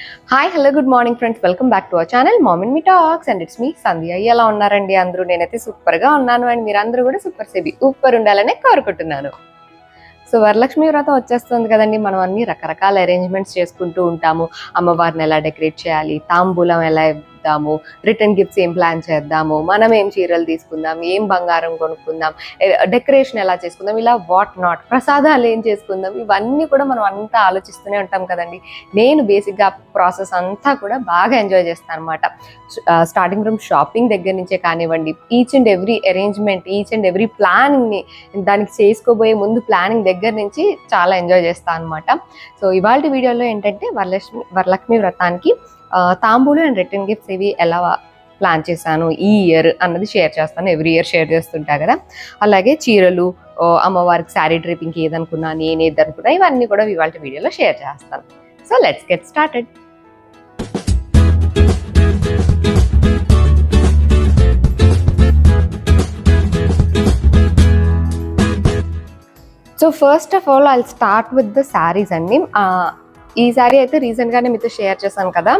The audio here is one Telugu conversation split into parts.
Hi hello good morning friends welcome back to our channel mom in me talks and it's me Sandhya ఎలా ఉన్నారండి అందరూ? నేనైతే సూపర్గా ఉన్నాను. అండ్ మీరందరూ కూడా సూపర్ సేబీ సూపర్ ఉండాలని కోరుకుంటున్నాను. సో వరలక్ష్మి వ్రతం వచ్చేస్తుంది కదండి. మనం అన్ని రకరకాల అరేంజ్మెంట్స్ చేసుకుంటూ ఉంటాము. అమ్మవారిని ఎలా డెకరేట్ చేయాలి? తాంబూలం ఎలా చేద్దాము రిటర్న్ గిఫ్ట్స్ ఏం ప్లాన్ చేద్దాము మనం ఏం చీరలు తీసుకుందాం ఏం బంగారం కొనుక్కుందాం డెకరేషన్ ఎలా చేసుకుందాం ఇలా వాట్ నాట్ ప్రసాదాలు ఏం చేసుకుందాం ఇవన్నీ కూడా మనం అంతా ఆలోచిస్తూనే ఉంటాం కదండి. నేను బేసిక్గా ప్రాసెస్ అంతా కూడా బాగా ఎంజాయ్ చేస్తాను అనమాట స్టార్టింగ్ ఫ్రమ్ షాపింగ్ దగ్గర నుంచే కానివ్వండి each and every arrangement each and every ప్లానింగ్ని దానికి చేసుకోబోయే ముందు ప్లానింగ్ దగ్గర నుంచి చాలా ఎంజాయ్ చేస్తాను అనమాట సో ఇవాళ వీడియోలో ఏంటంటే వరలక్ష్మి వరలక్ష్మి వ్రతానికి తాంబూలు అండ్ రిటర్న్ గిఫ్ట్స్ ఇవి ఎలా ప్లాన్ చేశాను ఈ ఇయర్ అన్నది షేర్ చేస్తాను. ఎవ్రీ ఇయర్ షేర్ చేస్తుంటా కదా. అలాగే చీరలు అమ్మవారికి శారీ డ్రిపింగ్కి ఏదనుకున్నా నేను ఏదనుకున్నా ఇవన్నీ కూడా ఇవాళ వీడియోలో షేర్ చేస్తాను. So let's get started. So first of all I start with the saris అండి. ఈ శారీ అయితే రీసెంట్గానే మీతో షేర్ చేశాను కదా.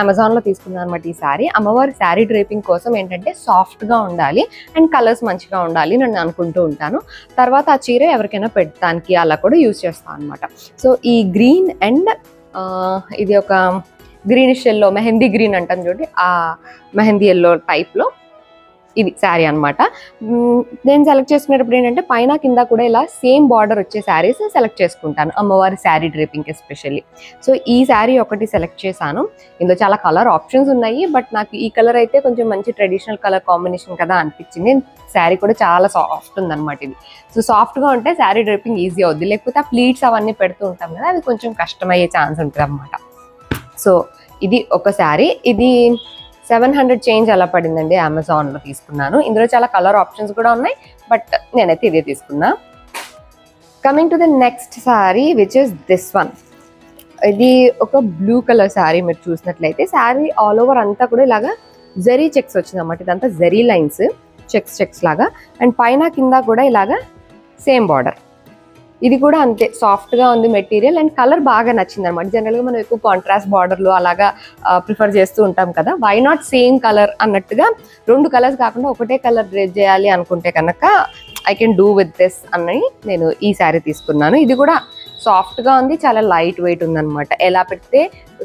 అమెజాన్లో తీసుకున్నాను అనమాట ఈ శారీ అమ్మవారి శారీ డ్రేపింగ్ కోసం ఏంటంటే సాఫ్ట్గా ఉండాలి అండ్ కలర్స్ మంచిగా ఉండాలి నేను అనుకుంటూ ఉంటాను. తర్వాత ఆ చీర ఎవరికైనా పెట్టడానికి అలా కూడా యూజ్ చేస్తాను అనమాట సో ఈ గ్రీన్ అండ్ ఇది ఒక గ్రీనిష్ ఎల్లో మెహందీ గ్రీన్ అంటాం చూడండి. ఆ మెహందీ ఎల్లో టైప్లో ఇది శారీ అనమాట నేను సెలెక్ట్ చేసుకునేటప్పుడు ఏంటంటే పైన కింద కూడా ఇలా సేమ్ బార్డర్ వచ్చే శారీస్ సెలెక్ట్ చేసుకుంటాను. అమ్మవారి శారీ డ్రేపింగ్ ఎస్పెషల్లీ. సో ఈ శారీ ఒకటి సెలెక్ట్ చేశాను. ఇందులో చాలా కలర్ ఆప్షన్స్ ఉన్నాయి. బట్ నాకు ఈ కలర్ అయితే కొంచెం మంచి ట్రెడిషనల్ కలర్ కాంబినేషన్ కదా అనిపించింది. శారీ కూడా చాలా సాఫ్ట్ ఉందన్నమాట ఇది. సో సాఫ్ట్గా ఉంటే శారీ డ్రైపింగ్ ఈజీ అవుద్ది. లేకపోతే ఆ ప్లీట్స్ అవన్నీ పెడుతూ ఉంటాం కదా అది కొంచెం కష్టమయ్యే ఛాన్స్ ఉంటుంది అనమాట సో ఇది ఒక శారీ. ఇది సెవెన్ హండ్రెడ్ చేంజ్ అలా పడిందండి అమెజాన్లో తీసుకున్నాను. ఇందులో చాలా కలర్ ఆప్షన్స్ కూడా ఉన్నాయి. బట్ నేనైతే ఇదే తీసుకున్నా. Coming to the next sari which is this one ఇది ఒక బ్లూ కలర్ శారీ మీరు చూసినట్లయితే శారీ ఆల్ ఓవర్ అంతా కూడా ఇలాగా జరీ చెక్స్ వచ్చిందన్నమాట. ఇదంతా జరీ లైన్స్ చెక్స్ చెక్స్ లాగా. అండ్ పైన కింద కూడా ఇలాగా సేమ్ బార్డర్ ఇది కూడా అంతే సాఫ్ట్గా ఉంది మెటీరియల్ అండ్ కలర్ బాగా నచ్చింది అనమాట జనరల్గా మనం ఎక్కువ కాంట్రాస్ట్ బార్డర్లు అలాగా ప్రిఫర్ చేస్తూ ఉంటాం కదా. వై నాట్ సేమ్ కలర్ అన్నట్టుగా రెండు కలర్స్ కాకుండా ఒకటే కలర్ డ్రెస్ చేయాలి అనుకుంటే కనుక I can do with this అని నేను ఈ శారీ తీసుకున్నాను. ఇది కూడా సాఫ్ట్గా ఉంది చాలా లైట్ వెయిట్ ఉందన్నమాట. ఎలా పెడితే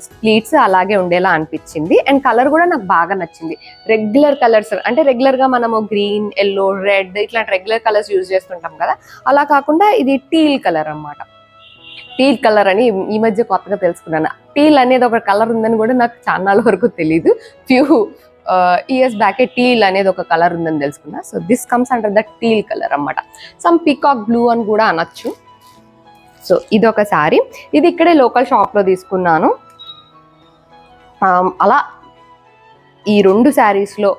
స్ప్లీట్స్ అలాగే ఉండేలా అనిపించింది. అండ్ కలర్ కూడా నాకు బాగా నచ్చింది. రెగ్యులర్ కలర్స్ అంటే రెగ్యులర్గా మనము గ్రీన్ ఎల్లో రెడ్ ఇట్లాంటి రెగ్యులర్ కలర్స్ యూజ్ చేస్తుంటాం కదా. అలా కాకుండా ఇది టీల్ కలర్ అన్నమాట. టీల్ కలర్ అని ఈ మధ్య కొత్తగా తెలుసుకున్నాను. టీల్ అనేది ఒక కలర్ ఉందని కూడా నాకు చాలా వరకు తెలియదు ఫ్యూ ఇయర్స్ బ్యాకే టీల్ అనేది ఒక కలర్ ఉందని తెలుసుకున్నా. So this comes under the teal colour అన్నమాట. సమ్ పికాక్ బ్లూ అని కూడా అనొచ్చు. సో ఇది ఒక శారీ. ఇది ఇక్కడే లోకల్ షాప్లో తీసుకున్నాను. అలా ఈ రెండు శారీస్లో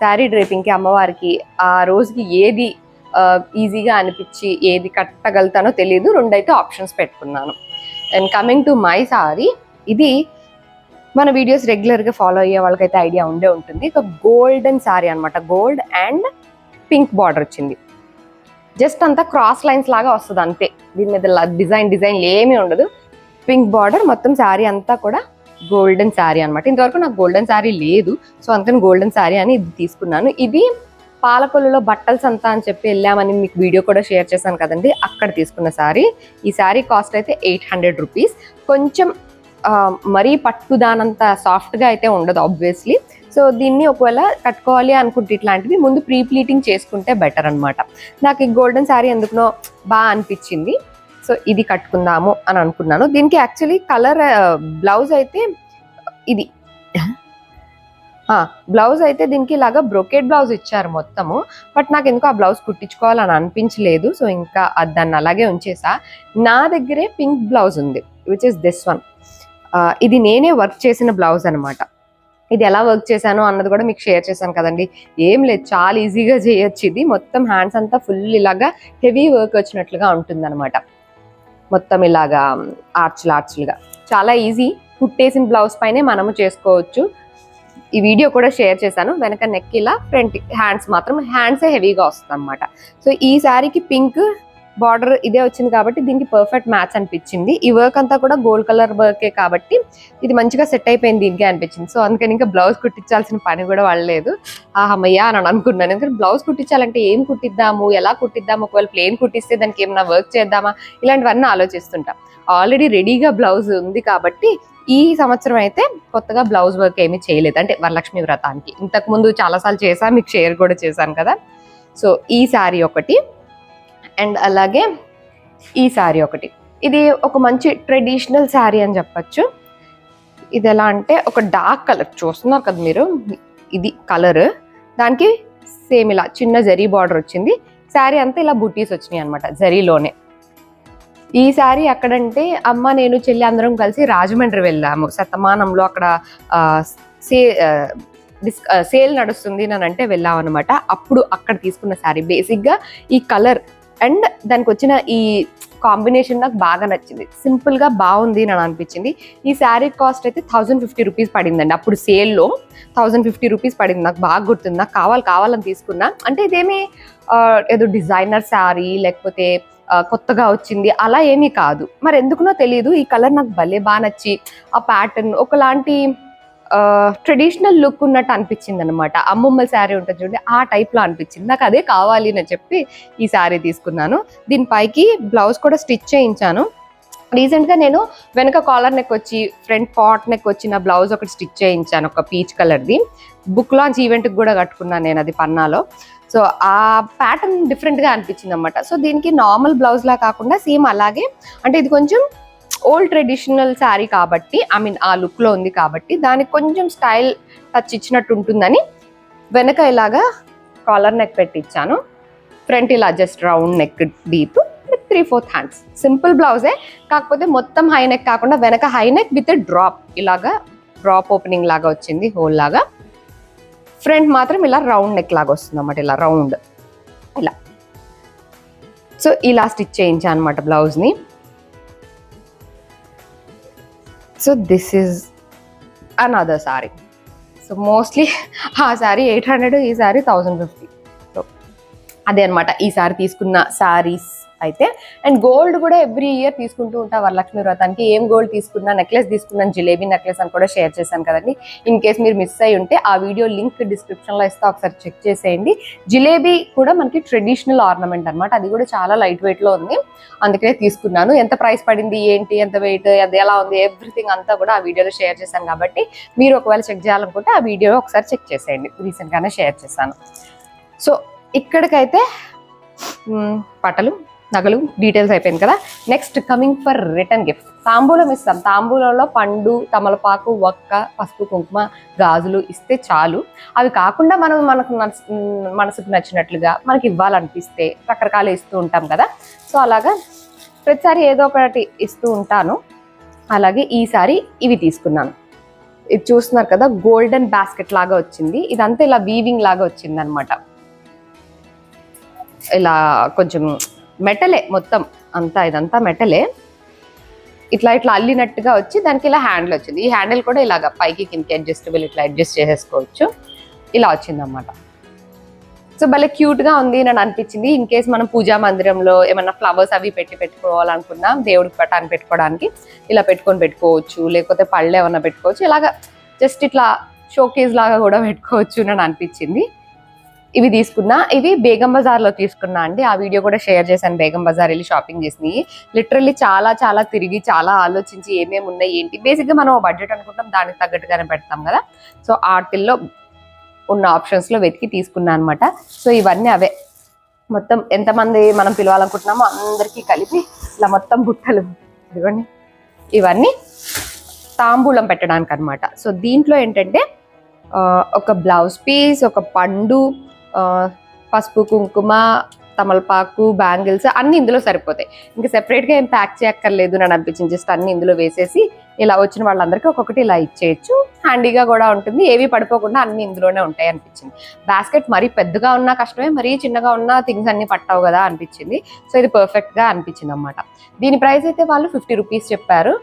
శారీ డ్రేపింగ్కి అమ్మవారికి ఆ రోజుకి ఏది ఈజీగా అనిపించి ఏది కట్టగలుగుతానో తెలియదు రెండైతే ఆప్షన్స్ పెట్టుకున్నాను. And coming to my sorry ఇది మన వీడియోస్ రెగ్యులర్గా ఫాలో అయ్యే వాళ్ళకైతే ఐడియా ఉండే ఉంటుంది. ఒక గోల్డెన్ శారీ అనమాట గోల్డ్ అండ్ పింక్ బార్డర్ వచ్చింది. జస్ట్ అంతా క్రాస్ లైన్స్ లాగా వస్తుంది అంతే. దీని మీద డిజైన్ డిజైన్ ఏమీ ఉండదు. పింక్ బార్డర్ మొత్తం శారీ అంతా కూడా గోల్డెన్ శారీ అనమాట ఇంతవరకు నాకు గోల్డెన్ శారీ లేదు. సో అందుకని గోల్డెన్ శారీ అని ఇది తీసుకున్నాను. ఇది పాలకొల్లులో బట్టల సంత అని చెప్పి వెళ్ళామని మీకు వీడియో కూడా షేర్ చేశాను కదండి. అక్కడ తీసుకున్న శారీ ఈ శారీ కాస్ట్ అయితే ఎయిట్ హండ్రెడ్ రూపీస్ కొంచెం మరీ పట్టుదానంత సాఫ్ట్గా అయితే ఉండదు ఆబ్వియస్లీ సో దీన్ని ఒకవేళ కట్టుకోవాలి అనుకుంటే ఇట్లాంటివి ముందు ప్రీ ప్లీటింగ్ చేసుకుంటే బెటర్ అనమాట నాకు ఈ గోల్డెన్ శారీ ఎందుకునో బాగా అనిపించింది. సో ఇది కట్టుకుందాము అని అనుకున్నాను. దీనికి యాక్చువల్లీ కలర్ బ్లౌజ్ అయితే ఇది. బ్లౌజ్ అయితే దీనికి ఇలాగా బ్రొకెట్ బ్లౌజ్ ఇచ్చారు మొత్తము. బట్ నాకు ఎందుకు ఆ బ్లౌజ్ కుట్టించుకోవాలని అనిపించలేదు. సో ఇంకా దాన్ని అలాగే ఉంచేసా. నా దగ్గరే పింక్ బ్లౌజ్ ఉంది విచ్ ఇస్ దిస్ వన్ ఇది నేనే వర్క్ చేసిన బ్లౌజ్ అనమాట ఇది ఎలా వర్క్ చేశాను అన్నది కూడా మీకు షేర్ చేశాను కదండి. ఏం లేదు చాలా ఈజీగా చేయొచ్చు ఇది. మొత్తం హ్యాండ్స్ అంతా ఫుల్ ఇలాగా హెవీ వర్క్ వచ్చినట్లుగా ఉంటుంది మొత్తం ఇలాగా ఆర్చులు ఆర్చులుగా చాలా ఈజీ కుట్టేసిన బ్లౌజ్ పైనే మనము చేసుకోవచ్చు. ఈ వీడియో కూడా షేర్ చేశాను. వెనక నెక్ ఇలా ఫ్రంట్ హ్యాండ్స్ మాత్రం హ్యాండ్సే హెవీగా వస్తుంది అనమాట సో ఈ శారీకి పింక్ బార్డర్ ఇదే వచ్చింది కాబట్టి దీనికి పర్ఫెక్ట్ మ్యాచ్ అనిపించింది. ఈ వర్క్ అంతా కూడా గోల్డ్ కలర్ వర్కే కాబట్టి ఇది మంచిగా సెట్ అయిపోయింది దీనికి అనిపించింది. సో అందుకని ఇంకా బ్లౌజ్ కుట్టించాల్సిన పని కూడా వాళ్ళలేదు. ఆహమ్మయ్యా అని అనుకున్నాను. ఎందుకంటే బ్లౌజ్ కుట్టించాలంటే ఏం కుట్టిద్దాము ఎలా కుట్టిద్దాము ఒకవేళ ప్లేన్ కుట్టిస్తే దానికి ఏమైనా వర్క్ చేద్దామా? ఇలాంటివన్నీ ఆలోచిస్తుంటాం. ఆల్రెడీ రెడీగా బ్లౌజ్ ఉంది కాబట్టి ఈ సంవత్సరం అయితే కొత్తగా బ్లౌజ్ వర్క్ ఏమీ చేయలేదు. అంటే వరలక్ష్మి వ్రతానికి. ఇంతకు ముందు చాలాసార్లు చేశాను మీకు షేర్ కూడా చేశాను కదా. సో ఈ శారీ ఒకటి. అండ్ అలాగే ఈ శారీ ఒకటి. ఇది ఒక మంచి ట్రెడిషనల్ శారీ అని చెప్పచ్చు. ఇది ఎలా అంటే ఒక డార్క్ కలర్ చూస్తున్నారు కదా మీరు? ఇది కలర్. దానికి సేమ్ ఇలా చిన్న జరీ బార్డర్ వచ్చింది. శారీ అంతా ఇలా బుటీస్ వచ్చినాయి అనమాట జరీలోనే. ఈ శారీ ఎక్కడంటే అమ్మ నేను చెల్లి అందరం కలిసి రాజమండ్రి వెళ్ళాము. శతమానంలో అక్కడ సే ఆ, డిస్ సేల్ నడుస్తుంది అని అంటే వెళ్ళాం అనమాట అప్పుడు అక్కడ తీసుకున్న శారీ. బేసిక్గా ఈ కలర్ అండ్ దానికి వచ్చిన ఈ కాంబినేషన్ నాకు బాగా నచ్చింది. సింపుల్గా బాగుంది అని అనిపించింది. ఈ శారీ కాస్ట్ అయితే థౌజండ్ ఫిఫ్టీ రూపీస్ పడిందండి. అప్పుడు సేల్లో థౌజండ్ ఫిఫ్టీ రూపీస్ పడింది. నాకు బాగా గుర్తుంది. నాకు కావాలి కావాలని తీసుకున్నా. అంటే ఇదేమి ఏదో డిజైనర్ శారీ లేకపోతే కొత్తగా వచ్చింది. అలా ఏమీ కాదు. మరి ఎందుకునో తెలియదు ఈ కలర్ నాకు భలే బాగా నచ్చి ఆ ప్యాటర్న్ ఒకలాంటి ట్రెడిషనల్ లుక్ ఉన్నట్టు అనిపించింది అనమాట అమ్మమ్మ శారీ ఉంటుంది చూడండి ఆ టైప్లో అనిపించింది. నాకు అదే కావాలి అని చెప్పి ఈ శారీ తీసుకున్నాను. దీనిపైకి బ్లౌజ్ కూడా స్టిచ్ చేయించాను. రీసెంట్గా నేను వెనక కాలర్ నెక్ వచ్చి ఫ్రంట్ పాట్ నెక్ వచ్చిన బ్లౌజ్ ఒకటి స్టిచ్ చేయించాను ఒక పీచ్ కలర్ది బుక్ లాంచ్ ఈవెంట్కి కూడా కట్టుకున్నాను నేను అది పన్నాలో. సో ఆ ప్యాటర్న్ డిఫరెంట్గా అనిపించింది అనమాట సో దీనికి నార్మల్ బ్లౌజ్లా కాకుండా సేమ్ అలాగే అంటే ఇది కొంచెం ఓల్డ్ ట్రెడిషనల్ శారీ కాబట్టి ఐ మీన్ ఆ లుక్లో ఉంది కాబట్టి దానికి కొంచెం స్టైల్ టచ్ ఇచ్చినట్టు ఉంటుందని వెనక ఇలాగా కాలర్ నెక్ పెట్టించాను ఫ్రంట్ ఇలా just round neck deep three fourth hands simple బ్లౌజే కాకపోతే మొత్తం హై నెక్ కాకుండా వెనక హై నెక్ విత్ డ్రాప్ ఇలాగా డ్రాప్ ఓపెనింగ్ లాగా వచ్చింది హోల్ లాగా. ఫ్రంట్ మాత్రం ఇలా రౌండ్ నెక్ లాగా వస్తుంది అన్నమాట ఇలా రౌండ్ ఇలా. సో ఇలా స్టిచ్ చేయించాను అనమాట బ్లౌజ్ని so this is another sari. So mostly ఆ శారీ ఎయిట్ హండ్రెడ్ ఈ శారీ థౌజండ్ ఫిఫ్టీ. సో అదే అనమాట ఈ సారీ తీసుకున్న శారీస్ అయితే అండ్ గోల్డ్ కూడా ఎవ్రీ ఇయర్ తీసుకుంటూ ఉంటా వరలక్ష్మి వ్రతానికి ఏం గోల్డ్ తీసుకున్నా నెక్లెస్ తీసుకున్నాను జిలేబీ నెక్లెస్ అని కూడా షేర్ చేశాను కదండి. ఇన్ కేస్ మీరు మిస్ అయి ఉంటే ఆ వీడియో లింక్ డిస్క్రిప్షన్లో ఇస్తే ఒకసారి చెక్ చేసేయండి. జిలేబీ కూడా మనకి ట్రెడిషనల్ ఆర్నమెంట్ అనమాట అది కూడా చాలా లైట్ వెయిట్లో ఉంది. అందుకనే తీసుకున్నాను. ఎంత ప్రైస్ పడింది ఏంటి ఎంత వెయిట్ అది ఎలా ఉంది ఎవ్రీథింగ్ అంతా కూడా ఆ వీడియోలో షేర్ చేశాను కాబట్టి మీరు ఒకవేళ చెక్ చేయాలనుకుంటే ఆ వీడియో ఒకసారి చెక్ చేసేయండి. రీసెంట్గానే షేర్ చేశాను. సో ఇక్కడికైతే పటలు. బట్టలు నగలు డీటెయిల్స్ అయిపోయింది కదా. Next coming for return gift తాంబూలం ఇస్తాం. తాంబూలంలో పండు తమలపాకు ఒక్క పసుపు కుంకుమ గాజులు ఇస్తే చాలు. అవి కాకుండా మనం మనకు మనసుకు నచ్చినట్లుగా మనకి ఇవ్వాలనిపిస్తే రకరకాలు ఇస్తూ ఉంటాం కదా. సో అలాగా ప్రతిసారి ఏదో ఒకటి ఇస్తూ ఉంటాను. అలాగే ఈసారి ఇవి తీసుకున్నాను. ఇది చూస్తున్నారు కదా గోల్డెన్ బాస్కెట్ లాగా వచ్చింది. ఇదంతా ఇలా వీవింగ్ లాగా వచ్చింది అనమాట ఇలా కొంచెం మెటలే మొత్తం అంతా ఇదంతా మెటలే. ఇట్లా ఇట్లా అల్లినట్టుగా వచ్చి దానికి ఇలా హ్యాండిల్ వచ్చింది. ఈ హ్యాండిల్ కూడా ఇలాగ పైకి కిందకి అడ్జస్టబుల్ ఇట్లా అడ్జస్ట్ చేసేసుకోవచ్చు. ఇలా వచ్చిందనమాట సో భలే క్యూట్గా ఉంది అని అనిపించింది. ఇన్ కేస్ మనం పూజా మందిరంలో ఏమన్నా ఫ్లవర్స్ అవి పెట్టి పెట్టుకోవాలనుకున్నా దేవుడికి పటాన్ని పెట్టుకోవడానికి ఇలా పెట్టుకొని పెట్టుకోవచ్చు. లేకపోతే పళ్ళు ఏమన్నా పెట్టుకోవచ్చు. ఇలాగా జస్ట్ ఇట్లా షోకేజ్ లాగా కూడా పెట్టుకోవచ్చు అని అనిపించింది. ఇవి తీసుకున్నా ఇవి బేగం బజార్లో తీసుకున్నా అండి. ఆ వీడియో కూడా షేర్ చేశాను. బేగం బజార్ వెళ్ళి షాపింగ్ చేసినవి. లిటరల్లీ చాలా చాలా తిరిగి చాలా ఆలోచించి ఏమేమి ఉన్నాయి ఏంటి? బేసిక్గా మనం బడ్జెట్ అనుకుంటాం దానికి తగ్గట్టుగానే పెడతాం కదా. సో ఆర్టిల్లో ఉన్న ఆప్షన్స్లో వెతికి తీసుకున్నా అనమాట సో ఇవన్నీ అవే. మొత్తం ఎంతమంది మనం పిలవాలనుకుంటున్నామో అందరికీ కలిపి ఇలా మొత్తం బుట్టలు ఇదిగోండి. ఇవన్నీ తాంబూలం పెట్టడానికి అనమాట సో దీంట్లో ఏంటంటే ఒక బ్లౌజ్ పీస్ ఒక పండు పసుపు కుంకుమ తమలపాకు బ్యాంగిల్స్ అన్ని ఇందులో సరిపోతాయి. ఇంకా సెపరేట్గా ఏం ప్యాక్ చేయక్కర్లేదు అని అనిపించింది. జస్ట్ అన్ని ఇందులో వేసేసి ఇలా వచ్చిన వాళ్ళందరికీ ఒక్కొక్కటి ఇలా ఇచ్చేయచ్చు. హ్యాండీగా కూడా ఉంటుంది. ఏవి పడిపోకుండా అన్ని ఇందులోనే ఉంటాయి అనిపించింది. బాస్కెట్ మరీ పెద్దగా ఉన్నా కష్టమే మరీ చిన్నగా ఉన్నా థింగ్స్ అన్ని పట్టావు కదా అనిపించింది. సో ఇది పర్ఫెక్ట్గా అనిపించింది అనమాట దీని ప్రైస్ అయితే వాళ్ళు ఫిఫ్టీ రూపీస్ చెప్పారు.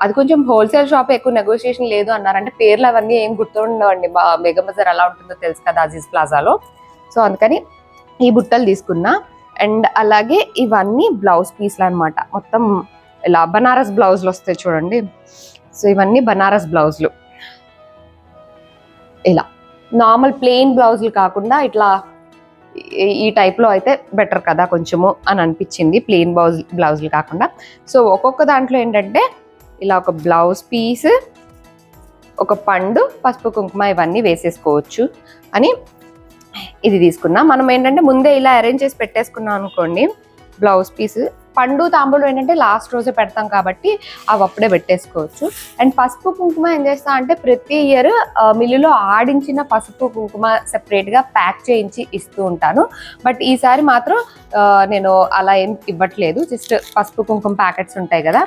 అది కొంచెం హోల్సేల్ షాప్ ఎక్కువ నెగోషియేషన్ లేదు అన్నారు. అంటే పేర్లు అవన్నీ ఏం గుర్తుండవండి. బా- బేగం బజార్ ఎలా ఉంటుందో తెలుసు కదా అజీజ్ ప్లాజాలో సో అందుకని ఈ బుట్టలు తీసుకున్నా. అండ్ అలాగే ఇవన్నీ బ్లౌజ్ పీస్లు అనమాట మొత్తం ఇలా బనారస్ బ్లౌజ్లు వస్తాయి చూడండి. సో ఇవన్నీ బనారస్ బ్లౌజ్లు ఇలా. నార్మల్ ప్లెయిన్ బ్లౌజులు కాకుండా ఇట్లా ఈ- ఈ టైప్లో అయితే బెటర్ కదా కొంచెము అని అనిపించింది. ప్లెయిన్ బ్లౌజ్ బ్లౌజులు కాకుండా. సో ఒక్కొక్క దాంట్లో ఏంటంటే ఇలా ఒక బ్లౌజ్ పీస్ ఒక పండు పసుపు కుంకుమ ఇవన్నీ వేసేసుకోవచ్చు అని ఇది తీసుకున్నా. మనం ఏంటంటే ముందే ఇలా అరేంజ్ చేసి పెట్టేసుకున్నాం అనుకోండి బ్లౌజ్ పీస్ పండు తాంబూలు ఏంటంటే లాస్ట్ రోజే పెడతాం కాబట్టి అవి అప్పుడే పెట్టేసుకోవచ్చు. అండ్ పసుపు కుంకుమ ఏం చేస్తా అంటే ప్రతి ఇయర్ మిల్లులో ఆడించిన పసుపు కుంకుమ సెపరేట్గా ప్యాక్ చేయించి ఇస్తూ ఉంటాను. బట్ ఈసారి మాత్రం నేను అలా ఏం ఇవ్వట్లేదు. జస్ట్ పసుపు కుంకుమ ప్యాకెట్స్ ఉంటాయి కదా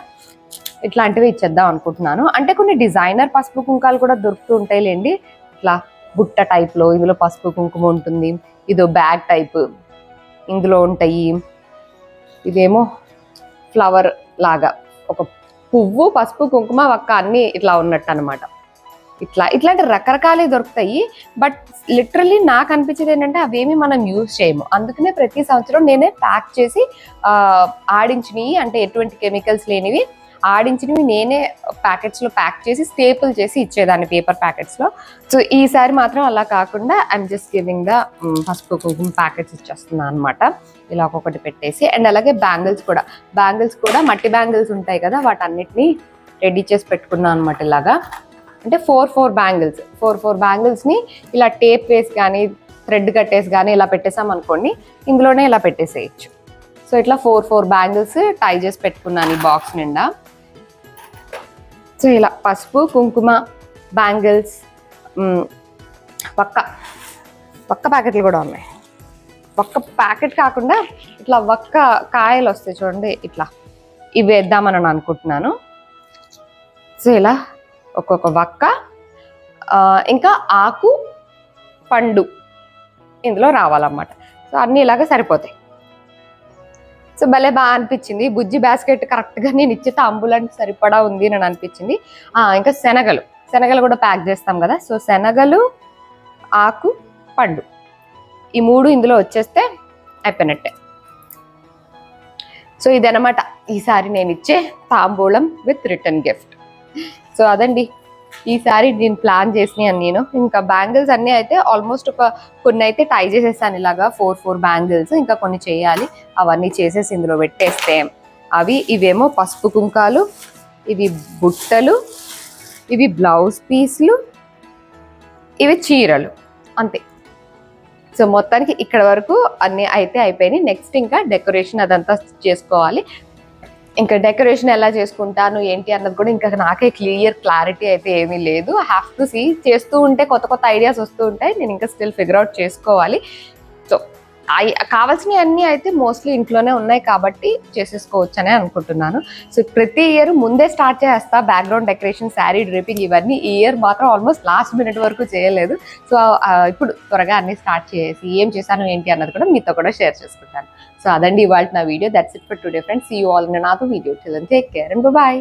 ఇట్లాంటివి ఇచ్చేద్దాం అనుకుంటున్నాను. అంటే కొన్ని డిజైనర్ పసుపు కుంకాలు కూడా దొరుకుతూ ఉంటాయిలేండి ఇట్లా బుట్ట టైప్లో ఇందులో పసుపు కుంకుమ ఉంటుంది. ఇదో బ్యాగ్ టైప్ ఇందులో ఉంటాయి. ఇదేమో ఫ్లవర్ లాగా ఒక పువ్వు పసుపు కుంకుమ ఒక్క అన్ని ఇట్లా ఉన్నట్టు అనమాట ఇట్లా ఇట్లాంటి రకరకాలే దొరుకుతాయి. బట్ లిటరలీ నాకు అనిపించేది ఏంటంటే అవేమి మనం యూజ్ చేయము. అందుకనే ప్రతి సంవత్సరం నేనే ప్యాక్ చేసి ఆడించినవి అంటే ఎటువంటి కెమికల్స్ లేనివి ఆడించినవి నేనే ప్యాకెట్స్లో ప్యాక్ చేసి స్టేపుల్ చేసి ఇచ్చేదాన్ని పేపర్ ప్యాకెట్స్లో. సో ఈసారి మాత్రం అలా కాకుండా ఐఎమ్ జస్ట్ గివింగ్ ద పసుపు కుంకుమ ప్యాకెట్స్ ఇచ్చేస్తున్నాను అనమాట ఇలా ఒక్కొక్కటి పెట్టేసి అండ్ అలాగే బ్యాంగిల్స్ కూడా. బ్యాంగిల్స్ కూడా మట్టి బ్యాంగిల్స్ ఉంటాయి కదా వాటన్నిటిని రెడీ చేసి పెట్టుకున్నాను అనమాట ఇలాగా. అంటే four four bangles four four బ్యాంగిల్స్ని ఇలా టేప్ వేసి కానీ థ్రెడ్ కట్టేసి కానీ ఇలా పెట్టేసాం అనుకోండి ఇందులోనే ఇలా పెట్టేసేయచ్చు. సో ఇట్లా ఫోర్ ఫోర్ బ్యాంగిల్స్ టై చేసి పెట్టుకున్నాను ఈ బాక్స్ నిండా. సో ఇలా పసుపు కుంకుమ బ్యాంగిల్స్ పక్క పక్క ప్యాకెట్లు కూడా ఉన్నాయి. ఒక్క ప్యాకెట్ కాకుండా ఇట్లా ఒక్క కాయలు వస్తాయి చూడండి ఇట్లా. ఇవి వేద్దామని అనుకుంటున్నాను. సో ఇలా ఒక్కొక్క వక్క ఇంకా ఆకు పండు ఇందులో రావాలన్నమాట. సో అన్నీ ఇలాగ సరిపోతాయి. సో భలే బాగా అనిపించింది. బుజ్జి బాస్కెట్ కరెక్ట్గా నేను ఇచ్చే తాంబూలానికి సరిపడా ఉంది అని అనిపించింది. ఇంకా శనగలు. శనగలు కూడా ప్యాక్ చేస్తాం కదా. సో శనగలు ఆకు పండు. ఈ మూడు ఇందులో వచ్చేస్తే అయిపోయినట్టే. సో ఇదనమాట ఈసారి నేను ఇచ్చే తాంబూలం విత్ రిటర్న్ గిఫ్ట్ సో అదండి. ఈసారి నేను ప్లాన్ చేసినాను నేను. ఇంకా బ్యాంగిల్స్ అన్నీ అయితే ఆల్మోస్ట్ ఒక కొన్ని అయితే టై చేసేసాను ఇలాగా ఫోర్ ఫోర్ బ్యాంగిల్స్ ఇంకా కొన్ని చేయాలి. అవన్నీ చేసేసి ఇందులో పెట్టేస్తే అవి ఇవేమో పసుపు కుంకాలు ఇవి బుట్టలు ఇవి బ్లౌజ్ పీస్లు ఇవి చీరలు అంతే. సో మొత్తానికి ఇక్కడ వరకు అన్నీ అయితే అయిపోయినాయి. నెక్స్ట్ ఇంకా డెకరేషన్ అదంతా చేసుకోవాలి. ఇంకా డెకరేషన్ ఎలా చేసుకుంటాను ఏంటి అన్నది కూడా ఇంకా నాకే క్లియర్ క్లారిటీ అయితే ఏమీ లేదు. హ్యావ్ టు సీ చేస్తూ ఉంటే కొత్త కొత్త ఐడియాస్ వస్తూ ఉంటాయి. నేను ఇంకా స్టిల్ ఫిగర్ అవుట్ చేసుకోవాలి. కావాల్సినవి అన్నీ అయితే మోస్ట్లీ ఇంట్లోనే ఉన్నాయి కాబట్టి చేసేసుకోవచ్చు అని అనుకుంటున్నాను. సో ప్రతి ఇయర్ ముందే స్టార్ట్ చేస్తా. బ్యాక్గ్రౌండ్ డెకరేషన్ శారీ డ్రిపింగ్ ఇవన్నీ ఈ ఇయర్ మాత్రం ఆల్మోస్ట్ లాస్ట్ మినిట్ వరకు చేయలేదు. సో ఇప్పుడు త్వరగా అన్ని స్టార్ట్ చేసి ఏం చేశాను ఏంటి అన్నది కూడా మీతో కూడా షేర్ చేసుకుంటాను. సో అదండి ఇవాళ నా video. That's it for today friends see you all నాతో video take care and bye